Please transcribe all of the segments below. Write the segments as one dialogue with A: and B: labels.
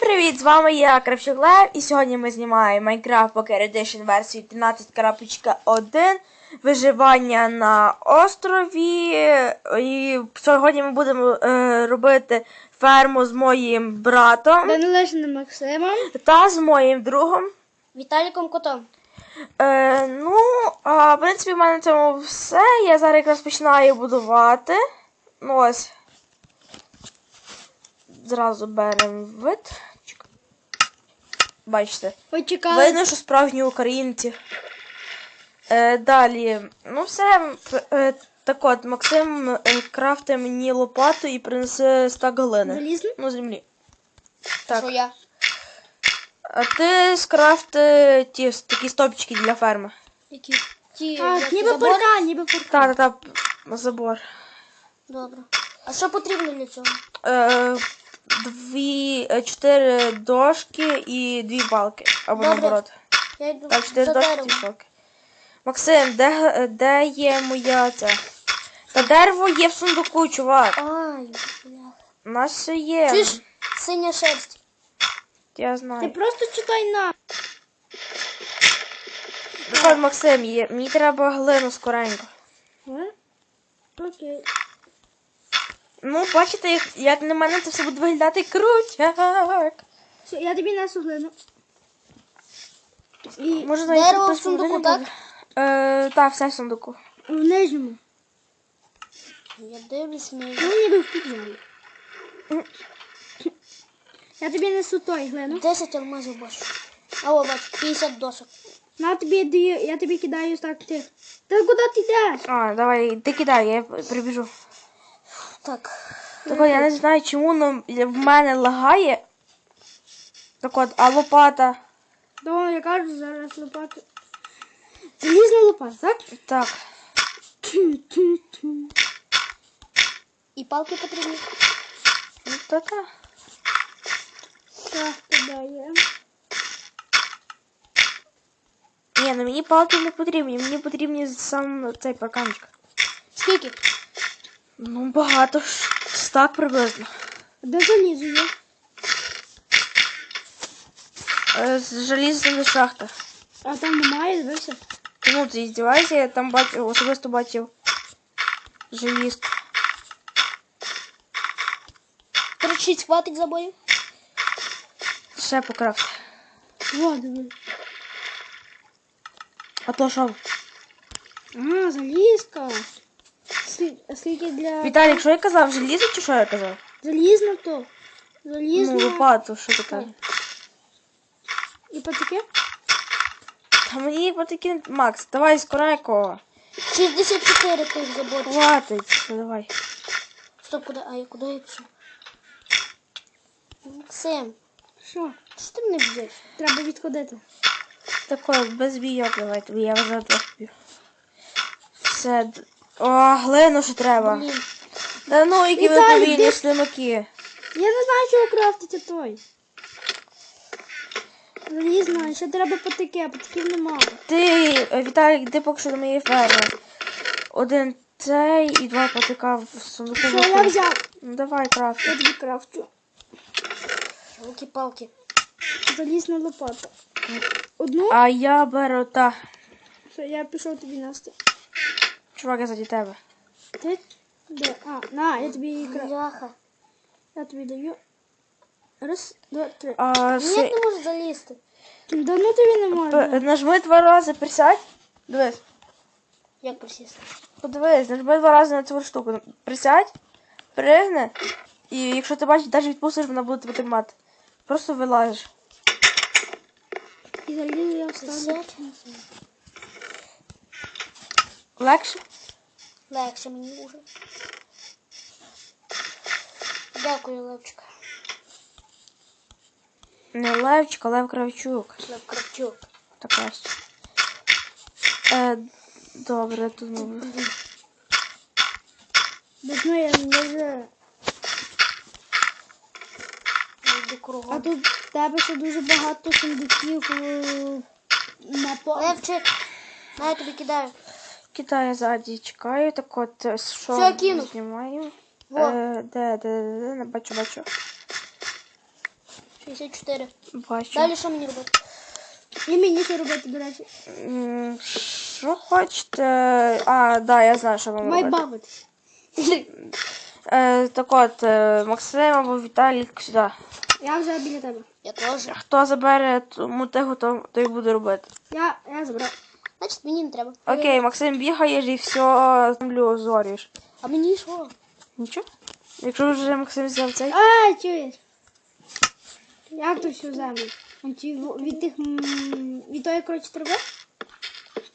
A: привіт! З вами я Кравчук Лев, і сьогодні ми знімаємо Minecraft Poker Edition версію 13.1 Виживання на острові. І сьогодні ми будемо е, робити ферму з моїм братом
B: Данилишним Максимом.
A: та з моїм другом.
B: Віталіком Котом.
A: Е, ну, а, в принципі, в мене на цьому все. Я зараз якраз починаю будувати. Ну ось. Зразу беремо вид. Бачите.
B: Почекали.
A: Видно, що справжні українці. Е, далі. Ну, все. Е, так от, Максим е, крафте мені лопату і принесе стак глини.
B: Залізно?
A: Ну, землі. Так.
B: Що я?
A: А ти скрафти ті такі стопчики для ферми.
B: Які? Ті,
C: А,
B: як
C: ніби
B: забор?
C: порта, ніби порта.
A: Та, та, та, забор.
B: Добре. А що потрібно для цього?
A: Е, дві, е, чотири дошки і дві балки. Або
B: Добре.
A: наоборот.
B: Я йду
A: Так, чотири
B: за
A: дошки, дві балки. Максим, де, де є моя ця? Та дерево є в сундуку, чувак.
B: Ай, бля.
A: У нас все є.
B: Чуєш? Синя шерсть.
A: Я
C: Ти
A: знаю.
C: просто читай на.
A: От, Максим, є. мені треба глину скоренько.
C: Е? Окей.
A: Ну, бачите, як, як на мене це все буде виглядати крутяк.
C: Все, я тобі несу глину. І
A: Може, знайти
B: Дерево в сундуку, так?
A: Е, так, все в сундуку.
C: в нижньому.
B: Я дивлюсь мій.
C: Ну, ніби в підвалі. Я тобі несу той глину.
B: 10 алмазів бачу. А о, бачу, 50 досок.
C: На тобі даю, я тобі кидаю так ти. Та куди ти йдеш?
A: А, давай, ти кидай, я прибіжу.
B: Так.
A: Так от, я не знаю, чому но в мене лагає. Так от, а лопата.
C: То я кажу зараз лопату. Залізна лопата, так?
A: Так.
C: Тю-тю-тю.
B: І палки потрібні.
A: Ну, та-та.
C: Так, кидає.
A: Ні, ну мені палки не потрібні, мені потрібні сам цей парканчик.
B: Скільки?
A: Ну, багато. Стак приблизно.
C: Де залізо є?
A: Е, з желізної шахти.
C: А там немає, дивися.
A: Ну, ти здівайся, я там бачив, особисто бачив желізку.
B: Тричить хватить забоїв.
A: Ще покрафти.
C: Во, диви.
A: А то що?
C: А, залізка. Скільки для...
A: Віталік, що я казав? Желізо чи що я казав?
C: Залізно то. Залізно.
A: Ну, лопату, що кажеш?
C: І патики?
A: Та мені потакі... Макс, давай скоренько.
B: 64 тих заборів.
A: Хватить, давай.
B: Стоп, куди? А я куди я пішов? Максим,
C: Що?
B: що ти мене б'єш?
C: Треба відходити.
A: Тако, без бійок давай, тобі я вже трохи. Все. О, глину ще треба.
B: Блін.
A: Да ну, які ви
C: Віталік,
A: повільні
C: де-
A: слимаки.
C: Я не знаю, чого крафтити той. Залізно, ще треба патики, а патиків немає.
A: Ти, е, Віталік, йди поки що до моєї ферми. Один цей і два патика в сундуку.
C: Що я взяв?
A: Ну давай, крафт.
C: Я тобі крафчу.
B: Руки-палки.
C: Залізна лопата. Одну?
A: А я беру та.
C: Все, я пішов тобі нести.
A: Чувак, я заді тебе.
C: Ти? Де? А, на, я тобі її краф. Я тобі даю. Раз, два, три.
A: А,
B: Ні,
A: си...
B: не можу залізти.
C: Да ну тобі не можна.
A: Нажми два рази, присядь. Дивись.
B: Як присісти?
A: Подивись, нажми два рази на цю штуку. Присядь, пригни. І якщо ти бачиш, навіть відпустиш, вона буде тебе тримати. Просто вилазиш.
C: І залізо я вставлю.
A: Легше?
B: Легше мені вже. Дякую, Левчика.
A: Не Левчик, а Лев Кравчук.
B: Лев Кравчук.
A: Так краще. Е, добре, тут ми.
C: Без ну я не вже. А тут в тебе ще дуже багато сундуків на по.
B: Левчик, на я тобі кидаю.
A: Китаю ззаді чекаю, так от е, що
B: Все, кинув.
A: знімаю.
B: Во.
A: Е, де, де, де, де, не бачу, бачу.
B: 64.
A: Бачу.
B: Далі що мені робити?
C: І мені що робити, до речі.
A: М, Що хочете? А, да, я знаю, що вам
C: Май
A: робити.
C: бавитись.
A: Е, так от, е, Максим або Віталік сюди.
C: Я вже біля тебе.
B: Я теж.
A: Хто забере ту мотигу, то, то буде робити.
C: Я, я забрав.
B: Значить, мені не треба.
A: Окей, Максим бігаєш і все землю зорюєш.
B: А мені що?
A: Нічого? Якщо вже Максим взяв цей.
C: А, чуєш? Як то всю землю? Від тих від тої коротше труби?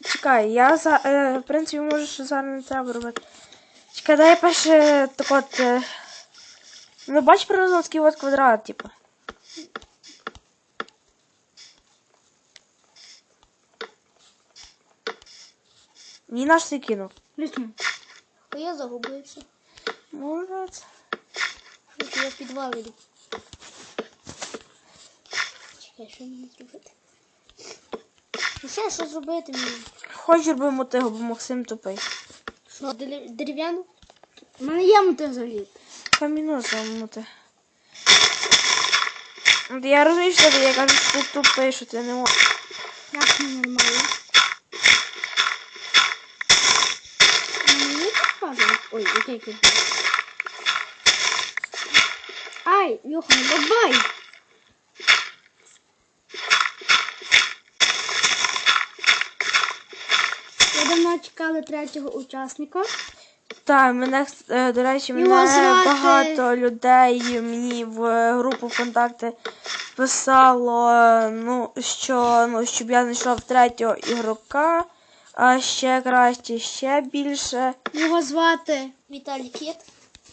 A: Чекай, я за е, в принципі може що зараз не треба робити. Чекай, дай перше так от. Е, ну бач приблизно такий от квадрат, типу. Наш цей кинув.
C: Лісну.
B: А я загубився.
A: Молодець.
B: Що я в підвал іду. Чекай, що мені зробити? Ну що, що зробити мені?
A: Хоч роби мотигу, бо Максим тупий.
B: Що, дерев- дерев'яну?
C: У мене є мотив взагалі.
A: Каміну замути. От Я розумію, що ти, я кажу, що ти тупий, що ти не можеш.
C: Як не нормально. Мені показує. Ой, окей, окей. Ай, Йохан, давай! Я давно чекали третього учасника.
A: Так, мене, е, до речі, мене
C: звати-
A: багато людей мені в групу ВКонтакте писало, ну, що ну, щоб я знайшов третього ігрока, а ще краще, ще більше.
C: Його звати
B: Віталій Кіт.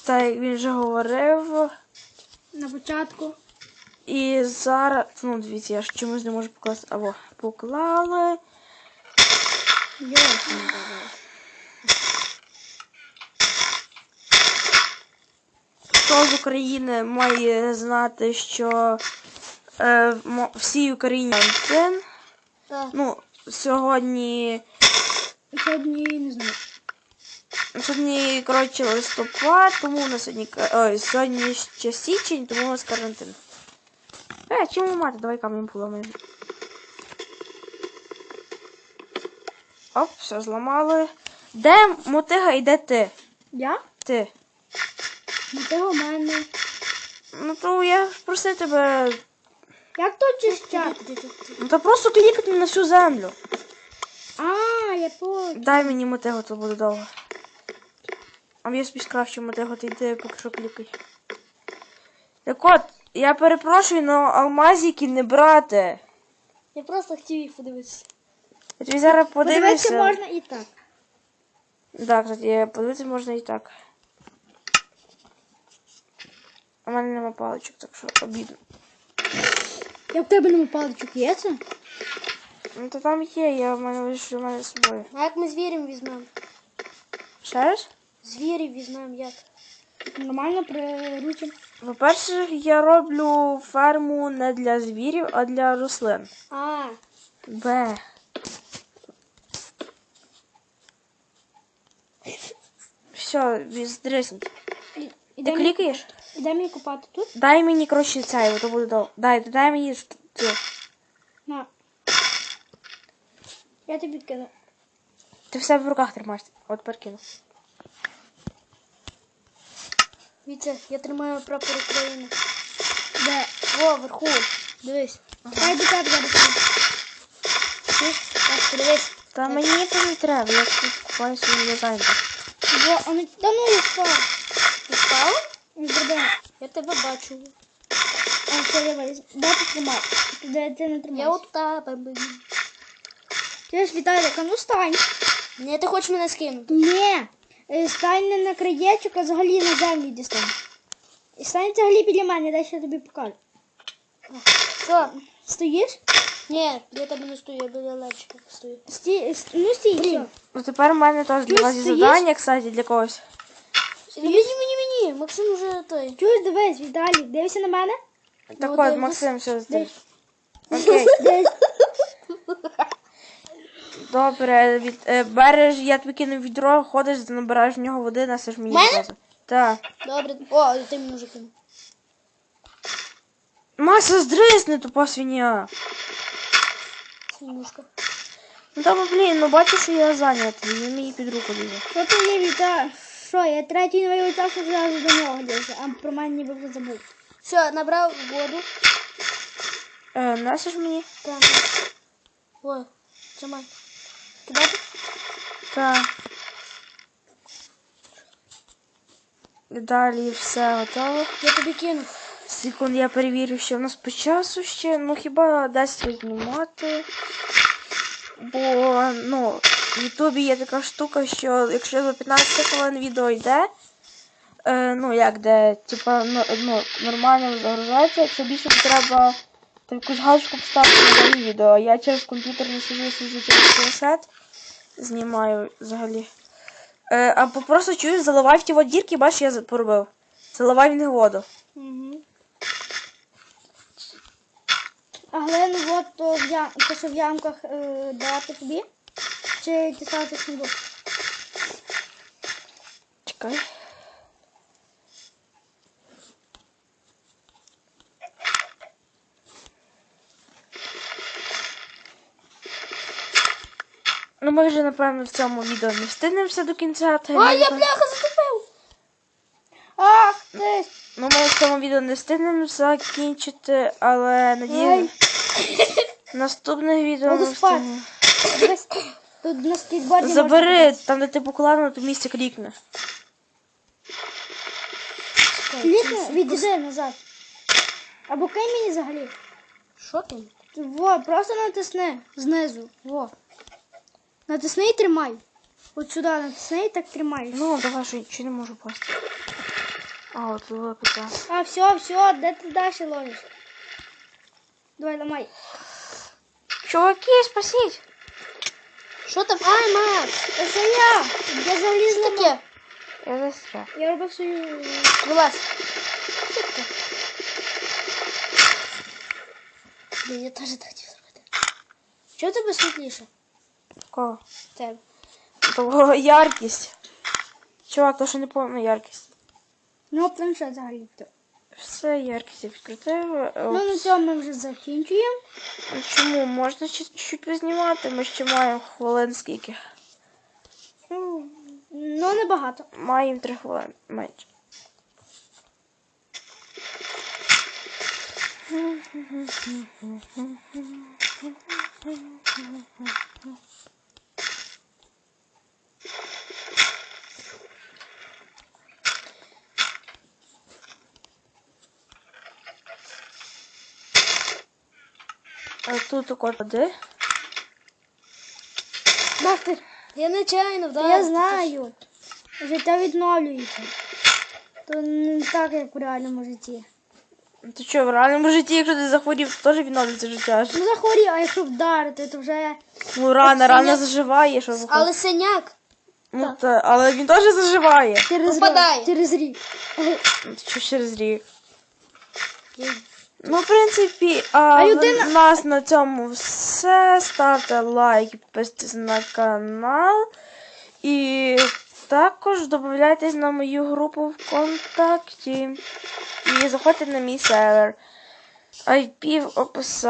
A: Так як він вже говорив.
C: на початку.
A: І зараз, ну дивіться, я ж чомусь не можу покласти. Або поклали.
C: Йохан.
A: Хто з України має знати, що е, всій Україні карантин. Ну, сьогодні,
C: Сьогодні не знаю.
A: сьогодні коротше листопад, тому у нас сьогодні, ой, сьогодні ще січень, тому у нас карантин. Е, чому мати? Давай камінь поламаємо. Оп, все зламали. Де мотига і де ти?
C: Я?
A: Ти.
C: Мотив у мене.
A: Ну то я ж просив тебе.
C: Як то чищати?
A: Ну то просто клікати на всю землю.
C: А, я по.
A: Дай мені мотигу, то буде довго. А я собі скрафчу мотигу, ти йди поки що клікай. Так от, я перепрошую, но алмазики не брати.
B: Я просто хотів їх подивитися.
A: Я тобі зараз
C: Подивитися можна і так.
A: Так, кстати, подивитися можна і так. У мене нема паличок, так що обідно.
C: Я в тебе нема паличок є це?
A: Ну то там є, я в мене лише в мене з собою.
B: А як ми звірів візьмемо?
A: Ще раз?
B: Звірів візьмемо як?
C: Нормально приручимо.
A: По-перше, я роблю ферму не для звірів, а для рослин.
B: А,
A: Б. Все, здрисніть. Ти клікаєш?
C: Іде мені купати тут?
A: Дай мені, коротше, цей, то буде довго. Дай, дай мені ш- цю.
C: Я тобі кину.
A: Ти в себе в руках тримаєш. От перекину.
B: Вітя, я тримаю прапор України.
C: Де?
B: Во, вверху. Дивись.
C: Дай до тебе зараз.
B: Чуєш? Так, подивись.
A: Та мені це не треба, я тут купаю свій дизайн.
C: Во, а ну, та ну я спав.
B: Ти спав?
C: Не зроби.
B: Я тебе бачу.
C: А, все, я виліз. Де ти тримав? Де ти не тримав?
B: Я от тебе. блін.
C: Ти ж Віталік, а ну стань.
B: Ні, ти хочеш мене скинути?
C: Ні. Е, Стань не на краєчок, а взагалі на землі дістань. І стань взагалі біля мене, дай ще тобі покажу.
B: Що?
C: Стоїш?
B: Ні, я тебе не стою, я біля левчика стою.
C: Стій, с- ну стій, все.
A: Ну тепер у мене теж для вас є
C: стоїш?
A: завдання, кстати, для когось.
B: Мені, мені, мені. Максим вже той.
C: Чуєш, дивись, Віталік, дивися на мене.
A: Так
B: Ну,
A: от. Максим, все здесь.
C: Дивись.
A: Окей.
C: Дивись.
A: Добре, від, е, береш, я тобі кину відро, ходиш, набираєш в нього води, несеш мені
B: Мене?
A: одразу. Так.
B: Добре. О, ти мені вже кинув.
A: Мася, здрисни, тупа свиня.
B: Свинюшка.
A: Ну там, блін, ну бачиш, що я зайнятий, він мені під руку лізе.
C: Що ти є віта? Що, я третій новий вітав, що зразу до нього лізе, а про мене ніби вже забув.
B: Все, набрав воду.
A: Е, несеш мені?
B: Так. Ой, тримай. Кидати?
A: Так. Далі все готово.
B: Я тобі кину.
A: Секунд, я перевірю, що в нас по часу ще. Ну хіба дасть знімати. Бо, ну, в Ютубі є така штука, що якщо за 15 хвилин відео йде, е, ну як де, типа, ну, ну, нормально загружається, якщо більше треба то якусь галочку поставити на відео. Я через комп'ютер не сижу, сижу через планшет, знімаю взагалі. Е, або просто чую, заливай в ті от дірки, бачиш, я поробив. Заливай в них воду.
B: Угу.
C: А глину вот то, в ям... то що в ямках е, давати тобі? Чи ти ставити сундук?
A: Чекай. Ну, ми вже, напевно, в цьому відео не встигнемося до кінця. Та
B: А, я бляха затупив.
C: Ах ти!
A: Ну, ми в цьому відео не встигнемо закінчити, але надію. Наступне відео ми встигнемо.
C: Дивись, тут на скейтборді
A: Забери, там, де ти поклала, на то місце клікне.
C: Клікни, відійди назад. Або кинь мені взагалі.
B: Що ти?
C: Во, просто натисни знизу. Во. Натисни і тримай. От сюди натисни і так тримаєш.
A: Ну, давай, що нічого не можу пасти. А, от лопата.
C: А, все, все, де ти далі ловиш? Давай, ламай.
A: Чуваки, спасіть!
B: Що там? Ай, Макс!
C: Це я! Я заліз
B: Що
C: на
B: таке?
A: Я застряг.
C: Я робив свою.
B: Вилазь. Блін, я теж так хотів зробити. Чого тебе світліше?
A: Кого?
B: Тебе.
A: Того яркість. Чувак, то що не повна яркість.
C: Ну, планшет взагалі то.
A: Все, яркість я відкрутив. Е,
C: Ну, на цьому ми вже закінчуємо.
A: Чому? Можна ще чуть познімати, ми ще маємо хвилин скільки.
C: Ну, ну небагато.
A: Маємо три хвилини менше. тут де?
C: Мастер,
B: Я нечайно вдарив.
C: я знаю. Життя відновлюється. То не так, як в реальному житті.
A: Ти що, в реальному житті, якщо ти захворів, то теж відновлюється життя.
C: Ну захворів, а якщо вдарити, то вже.
A: Ну, рано, рано
B: синяк.
A: заживає, що
B: Але
A: виходить.
B: синяк.
A: Ну, та, але він теж заживає.
C: Через
B: Попадає.
C: рік. Через рік.
A: Що через рік. Ну, в принципі, а,
C: людина-
A: в нас на цьому все. Ставте лайк, підписуйтесь на канал. І також додайтесь на мою групу ВКонтакті. І заходьте на мій сервер. IP в описанні.